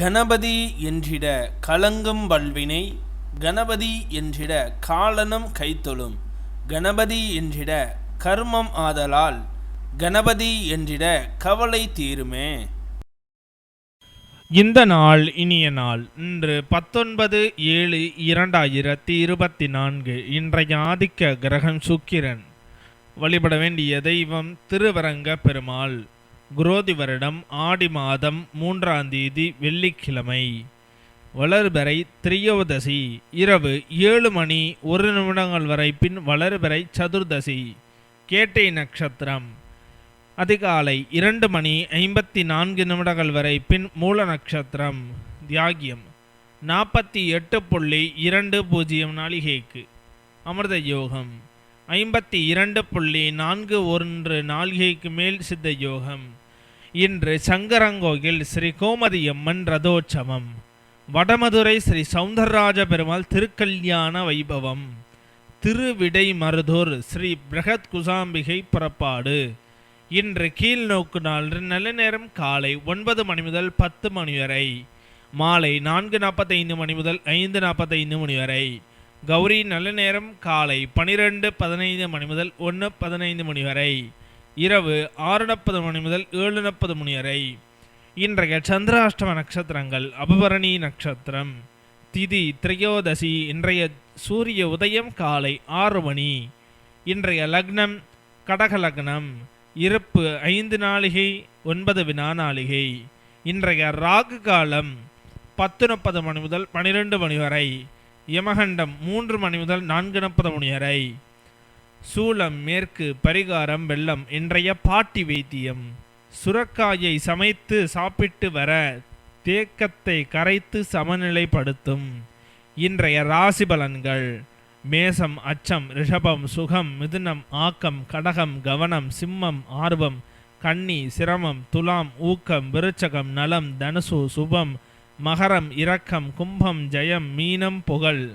கணபதி என்றிட கலங்கும் வல்வினை கணபதி என்றிட காலனும் கைத்தொழும் கணபதி என்றிட கர்மம் ஆதலால் கணபதி என்றிட கவலை தீருமே. இந்த நாள் இனிய நாள். இன்று பத்தொன்பது ஏழு இரண்டாயிரத்தி இருபத்தி நான்கு. இன்றைய ஆதிக்க கிரகம் சுக்கிரன். வழிபட வேண்டிய தெய்வம் திருவரங்க பெருமாள். குரோதி வருடம் ஆடி மாதம் மூன்றாம் தேதி வெள்ளிக்கிழமை. வளர்பறை திரியோதசி இரவு ஏழு மணி ஒரு நிமிடங்கள் வரை பின் வளர்பறை சதுர்தசி கேட்டை நட்சத்திரம். அதிகாலை இரண்டு மணி ஐம்பத்தி நான்கு நிமிடங்கள் வரை பின் மூல நட்சத்திரம் தியாகியம். நாற்பத்தி எட்டு புள்ளி இரண்டு பூஜ்ஜியம் நாளிகைக்கு. அமிர்த யோகம் ஐம்பத்தி இரண்டு புள்ளி நான்கு ஒன்று நாளிகைக்கு மேல் சித்த யோகம் இன்று சங்கரங்கோயில் ஸ்ரீ கோமதி அம்மன் ரதோற்சவம். வடமதுரை ஸ்ரீ சௌந்தரராஜ பெருமாள் திருக்கல்யாண வைபவம். திருவிடை மருதூர் ஸ்ரீ பிரகத் குசாம்பிகை புறப்பாடு. இன்று கீழ் நோக்கு நாள் நல்ல நேரம் காலை ஒன்பது மணி முதல் பத்து மணி வரை. மாலை நான்கு நாற்பத்தைந்து மணி முதல் ஐந்து நாற்பத்தைந்து மணி வரை. கௌரி நல்ல நேரம். காலை பனிரெண்டு பதினைந்து மணி முதல் ஒன்று பதினைந்து மணி வரை. இரவு ஆறு நாற்பது மணி முதல் ஏழு நாற்பது மணி வரை. இன்றைய சந்திராஷ்டம நட்சத்திரங்கள் அபபரணி நட்சத்திரம். திதி திரையோதசி இன்றைய சூரிய உதயம் காலை ஆறு மணி. இன்றைய லக்னம் கடக லக்னம். இருப்பு ஐந்து நாளிகை ஒன்பது வினா நாளிகை. இன்றைய ராகு காலம் பத்து முப்பது மணி முதல் பனிரெண்டு மணி வரை. யமகண்டம் மூன்று மணி முதல் நான்கு நாற்பது மணி வரை. சூலம் மேற்கு பரிகாரம் வெள்ளம் இன்றைய பாட்டி வைத்தியம். சுரக்காயை சமைத்து சாப்பிட்டு வர தேக்கத்தை கரைத்து சமநிலைப்படுத்தும். இன்றைய ராசி பலன்கள். மேசம் அச்சம் ரிஷபம் சுகம் மிதுனம் ஆக்கம் கடகம் கவனம் சிம்மம் ஆர்வம் கன்னி சிரமம் துலாம் ஊக்கம் விருச்சகம் நலம் தனுசு சுபம் மகரம் இரக்கம் கும்பம் ஜெயம் மீனம் புகழ்.